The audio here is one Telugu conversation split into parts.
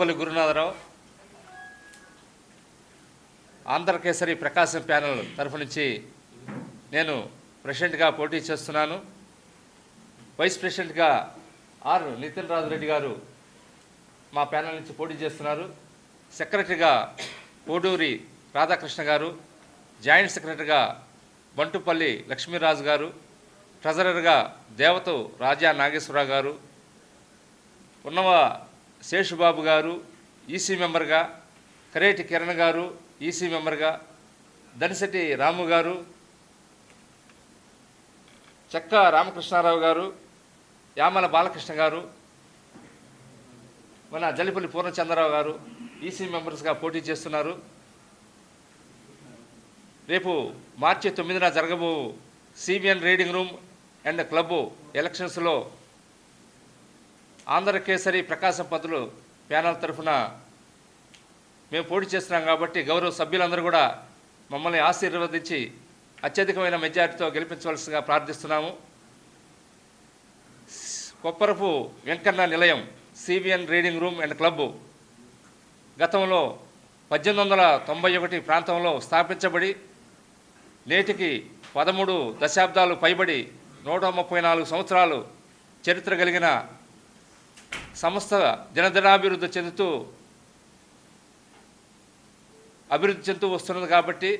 మోదుపల్లి గురునాథరావు ఆంధ్రకేసరి ప్రకాశం ప్యానల్ తరఫు నుంచి నేను ప్రెసిడెంట్గా పోటీ చేస్తున్నాను. వైస్ ప్రెసిడెంట్గా ఆర్ నితిన్ రాజు రెడ్డి గారు మా ప్యానల్ నుంచి పోటీ చేస్తున్నారు. సెక్రటరీగా కోడూరి రాధాకృష్ణ గారు జాయింట్ సెక్రటరీగా బంటుపల్లి లక్ష్మీరాజు గారు ట్రెజరర్గా దేవత రాజా నాగేశ్వరరావు గారు ఉన్నవ శేషుబాబు గారు ఈసీ మెంబర్గా కరేటి కిరణ్ గారు ఈసీ మెంబర్గా దనిశెట్టి రాము గారు చెక్క రామకృష్ణారావు గారు యామల బాలకృష్ణ గారు మన జల్లిపల్లి పూర్ణచంద్రరావు గారు ఈసీ మెంబర్స్గా పోటీ చేస్తున్నారు. రేపు మార్చి తొమ్మిదిన జరగబో CBN reading room and club ఎలక్షన్స్లో ఆంధ్రకేసరి ప్రకాశం పత్రులు ప్యానల్ తరఫున మేము పోటీ చేస్తున్నాం కాబట్టి గౌరవ సభ్యులందరూ కూడా మమ్మల్ని ఆశీర్వదించి అత్యధికమైన మెజారిటీతో గెలిపించవలసిందిగా ప్రార్థిస్తున్నాము. Kopparapu Venkanna Nilayam CBN reading room and club గతంలో పద్దెనిమిది వందల తొంభై ఒకటి ప్రాంతంలో స్థాపించబడి నేటికి పదమూడు దశాబ్దాలు పైబడి నూట ముప్పై నాలుగు సంవత్సరాలు చరిత్ర కలిగిన సంస్థ దినదినాభివృద్ధి చెందుతూ అభివృద్ధి చెందుతూ వస్తున్నది కాబట్టి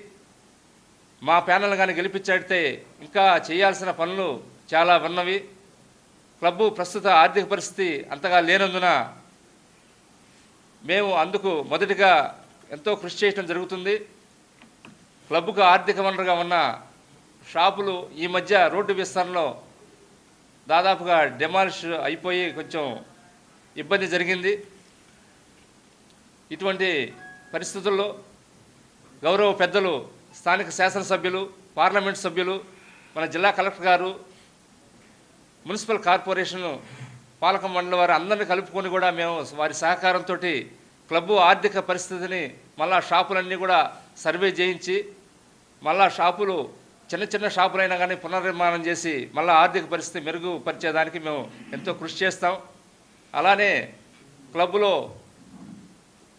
మా ప్యానల్ కానీ గెలిపించాడితే ఇంకా చేయాల్సిన పనులు చాలా ఉన్నవి. క్లబ్బు ప్రస్తుత ఆర్థిక పరిస్థితి అంతగా లేనందున మేము అందుకు మొదటిగా ఎంతో కృషి చేయడం జరుగుతుంది. క్లబ్కు ఆర్థిక వనరుగా ఉన్న షాపులు ఈ మధ్య రోడ్డు విస్తరణలో దాదాపుగా డెమాలిష్ అయిపోయి కొంచెం ఇబ్బంది జరిగింది. ఇటువంటి పరిస్థితుల్లో గౌరవ పెద్దలు స్థానిక శాసనసభ్యులు పార్లమెంట్ సభ్యులు మన జిల్లా కలెక్టర్ గారు మున్సిపల్ కార్పొరేషన్ పాలక మండలి వారు అందరిని కలుపుకొని కూడా మేము వారి సహకారంతో క్లబ్బు ఆర్థిక పరిస్థితిని మళ్ళా షాపులన్నీ కూడా సర్వే చేయించి మళ్ళా షాపులు చిన్న చిన్న షాపులైనా కానీ పునర్నిర్మాణం చేసి మళ్ళా ఆర్థిక పరిస్థితి మెరుగుపరిచేదానికి మేము ఎంతో కృషి చేస్తాం. అలానే క్లబ్బులో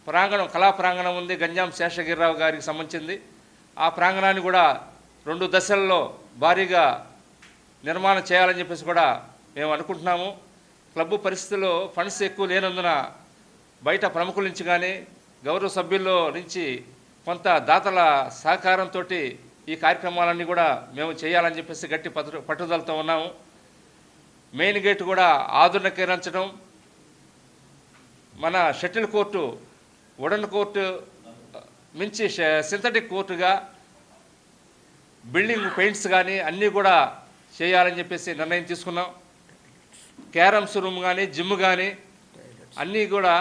ప్రాంగణం కళా ప్రాంగణం ఉంది గంజాం శేషగిరిరావు గారికి సంబంధించింది. ఆ ప్రాంగణాన్ని కూడా రెండు దశల్లో భారీగా నిర్మాణం చేయాలని చెప్పేసి కూడా మేము అనుకుంటున్నాము. క్లబ్బు పరిస్థితుల్లో ఫండ్స్ ఎక్కువ లేనందున బయట ప్రముఖుల నుంచి కానీ గౌరవ సభ్యుల్లో నుంచి కొంత దాతల సహకారంతో ఈ కార్యక్రమాలన్నీ కూడా మేము చేయాలని చెప్పేసి గట్టి పట్టు పట్టుదలతో ఉన్నాము. మెయిన్ గేట్ కూడా ఆధునీకరించడం మన షటిల్ కోర్టు ఉడన్ కోర్టు మించి సింథటిక్ కోర్టుగా బిల్డింగ్ పెయింట్స్ కానీ అన్నీ కూడా చేయాలని చెప్పేసి నిర్ణయం తీసుకున్నాం. క్యారమ్స్ రూమ్ కానీ జిమ్ కానీ అన్నీ కూడా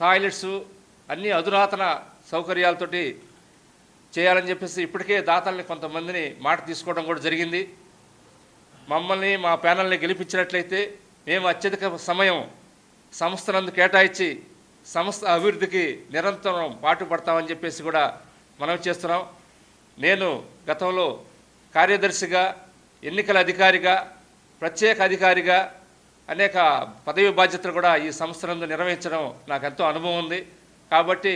టాయిలెట్స్ అన్నీ అధునాతన సౌకర్యాలతోటి చేయాలని చెప్పేసి ఇప్పటికే దాతల్ని కొంతమందిని మాట తీసుకోవడం కూడా జరిగింది. మమ్మల్ని మా ప్యానల్ని గెలిపించినట్లయితే మేము అత్యధిక సమయం సంస్థలందు కేటాయించి సంస్థ అభివృద్ధికి నిరంతరం పాటుపడతామని చెప్పేసి కూడా మనం చేస్తున్నాం. నేను గతంలో కార్యదర్శిగా ఎన్నికల అధికారిగా ప్రత్యేక అధికారిగా అనేక పదవి బాధ్యతలు కూడా ఈ సంస్థలందు నిర్వహించడం నాకు ఎంతో అనుభవం ఉంది. కాబట్టి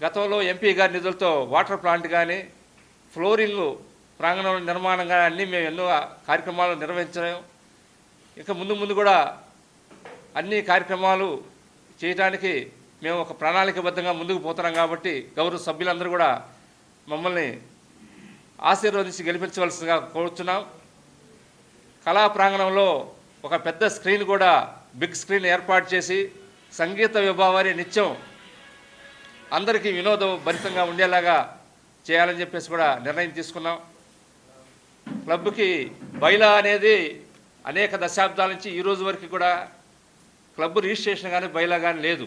గతంలో ఎంపీ గారి నిధులతో వాటర్ ప్లాంట్ కానీ ఫ్లోరింగ్ ప్రాంగణం నిర్మాణం కానీ అన్నీ మేము ఎన్నో కార్యక్రమాలు నిర్వహించడం ఇంకా ముందు ముందు కూడా అన్ని కార్యక్రమాలు చేయడానికి మేము ఒక ప్రణాళికబద్ధంగా ముందుకు పోతున్నాం కాబట్టి గౌరవ సభ్యులందరూ కూడా మమ్మల్ని ఆశీర్వదించి గెలిపించవలసిందిగా కోరుతున్నాం కళా ప్రాంగణంలో ఒక పెద్ద స్క్రీన్ కూడా బిగ్ స్క్రీన్ ఏర్పాటు చేసి సంగీత విభావాన్ని నిత్యం అందరికీ వినోదం భరితంగా ఉండేలాగా చేయాలని చెప్పేసి కూడా నిర్ణయం తీసుకున్నాం. క్లబ్కి బైలా అనేది అనేక దశాబ్దాల నుంచి ఈరోజు వరకు కూడా క్లబ్ రిజిస్ట్రేషన్ కానీ బయలా కానీ లేదు.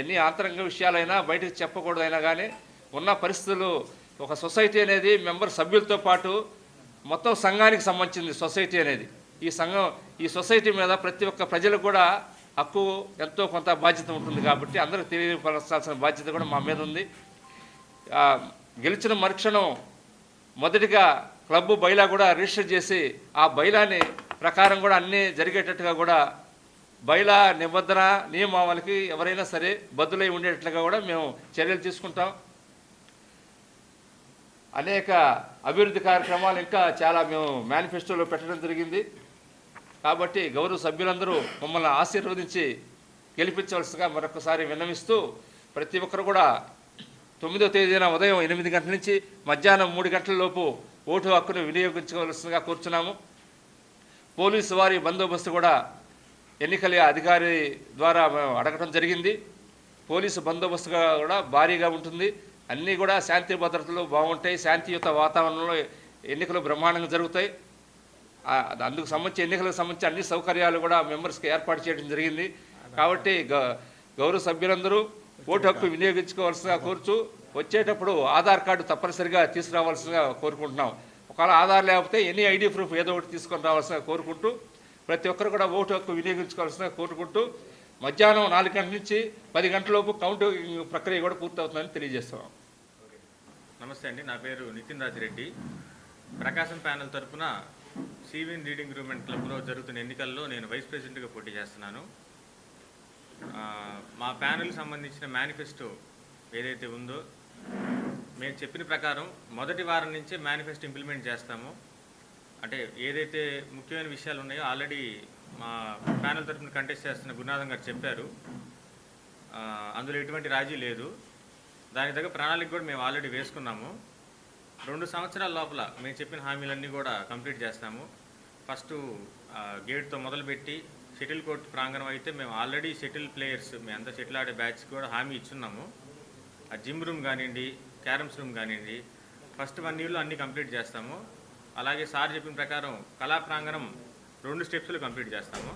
ఎన్ని ఆంతరంగ విషయాలైనా బయటకు చెప్పకూడదైనా కానీ ఉన్న పరిస్థితులు ఒక సొసైటీ అనేది మెంబర్ సభ్యులతో పాటు మొత్తం సంఘానికి సంబంధించింది సొసైటీ అనేది. ఈ సంఘం ఈ సొసైటీ మీద ప్రతి ఒక్క ప్రజలకు కూడా హక్కు ఎంతో కొంత బాధ్యత ఉంటుంది కాబట్టి అందరికి తెలియపరచాల్సిన బాధ్యత కూడా మా మీద ఉంది. గెలిచిన మరుక్షణం మొదటిగా క్లబ్ బైలా కూడా రిజిస్టర్ చేసి ఆ బైలాని ప్రకారం కూడా అన్నీ జరిగేటట్టుగా కూడా బయల నిబంధన నియమావళికి ఎవరైనా సరే బద్దులై ఉండేట్లుగా కూడా మేము చర్యలు తీసుకుంటాం. అనేక అభివృద్ధి కార్యక్రమాలు ఇంకా చాలా మేము మేనిఫెస్టోలో పెట్టడం జరిగింది. కాబట్టి గౌరవ సభ్యులందరూ మమ్మల్ని ఆశీర్వదించి గెలిపించవలసిగా మరొకసారి విన్నవిస్తూ ప్రతి ఒక్కరు కూడా తొమ్మిదో తేదీన ఉదయం ఎనిమిది గంటల నుంచి మధ్యాహ్నం మూడు గంటల లోపు ఓటు హక్కును వినియోగించవలసిందిగా కోరుచున్నాము. పోలీసు వారి బందోబస్తు కూడా ఎన్నికల అధికారి ద్వారా మేము జరిగింది. పోలీసు బందోబస్తుగా కూడా భారీగా ఉంటుంది. అన్నీ కూడా శాంతి భద్రతలు బాగుంటాయి. శాంతియుత వాతావరణంలో ఎన్నికలు బ్రహ్మాండంగా జరుగుతాయి. అందుకు సంబంధించి ఎన్నికలకు సంబంధించి అన్ని సౌకర్యాలు కూడా మెంబర్స్కి ఏర్పాటు చేయడం జరిగింది. కాబట్టి గ- గౌరవ సభ్యులందరూ ఓటు హక్కు వినియోగించుకోవాల్సిందిగా కోరుచు వచ్చేటప్పుడు ఆధార్ కార్డు తప్పనిసరిగా తీసుకురావాల్సిందిగా కోరుకుంటున్నాం. ఒకవేళ ఆధార్ లేకపోతే ఎనీ ఐడి ప్రూఫ్ ఏదో ఒకటి తీసుకొని రావాల్సిందిగా కోరుకుంటూ ప్రతి ఒక్కరు కూడా ఓటు హక్కు వినియోగించుకోవాల్సిన కోరుకుంటూ మధ్యాహ్నం నాలుగు గంటల నుంచి పది గంటలలోపు కౌంటింగ్ ప్రక్రియ కూడా పూర్తవుతుందని తెలియజేస్తున్నాం. నమస్తే అండి. నా పేరు నితిన్ రాజిరెడ్డి. ప్రకాశం ప్యానెల్ తరపున సివిన్ రీడింగ్ రూమ్ అండ్ క్లబ్లో జరుగుతున్న ఎన్నికల్లో నేను వైస్ ప్రెసిడెంట్గా పోటీ చేస్తున్నాను. మా ప్యానెల్ సంబంధించిన మేనిఫెస్టో ఏదైతే ఉందో మేము చెప్పిన ప్రకారం మొదటి వారం నుంచే మేనిఫెస్టో ఇంప్లిమెంట్ చేస్తాము. అంటే ఏదైతే ముఖ్యమైన విషయాలు ఉన్నాయో ఆల్రెడీ మా ప్యానల్ తరఫున కంటెస్ట్ చేస్తున్న గురునాథం గారు చెప్పారు. అందులో ఎటువంటి రాజీ లేదు. దానికి తగ్గ ప్రణాళిక కూడా మేము ఆల్రెడీ వేసుకున్నాము. రెండు సంవత్సరాల లోపల మేము చెప్పిన హామీలన్నీ కూడా కంప్లీట్ చేస్తాము. ఫస్ట్ గేట్తో మొదలుపెట్టి షటిల్ కోర్ట్ ప్రాంగణం అయితే మేము ఆల్రెడీ షటిల్ ప్లేయర్స్ మేమంతా షటిల్ ఆడే బ్యాచ్ కూడా హామీ ఇచ్చున్నాము. ఆ జిమ్ రూమ్ కానివ్వండి క్యారమ్స్ రూమ్ కానివ్వండి ఫస్ట్ వన్ ఇయర్లో అన్నీ కంప్లీట్ చేస్తాము. అలాగే సార్ చెప్పిన ప్రకారం కళా ప్రాంగణం రెండు స్టెప్స్లో కంప్లీట్ చేస్తాము.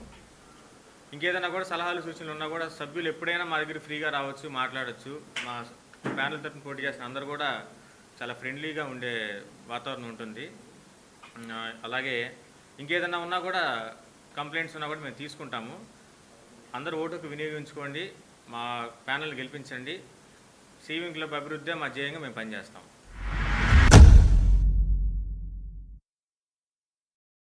ఇంకేదైనా కూడా సలహాలు సూచనలు ఉన్నా కూడా సభ్యులు ఎప్పుడైనా మా దగ్గర ఫ్రీగా రావచ్చు మాట్లాడచ్చు. మా ప్యానల్ తరఫున పోటీ చేసిన అందరూ కూడా చాలా ఫ్రెండ్లీగా ఉండే వాతావరణం ఉంటుంది. అలాగే ఇంకేదైనా ఉన్నా కూడా కంప్లైంట్స్ ఉన్నా కూడా మేము తీసుకుంటాము. అందరూ ఓటుకు వినియోగించుకోండి మా ప్యానల్ గెలిపించండి. సీవింగ్ క్లబ్ అభివృద్ధి మా జయంగా మేము పనిచేస్తాం.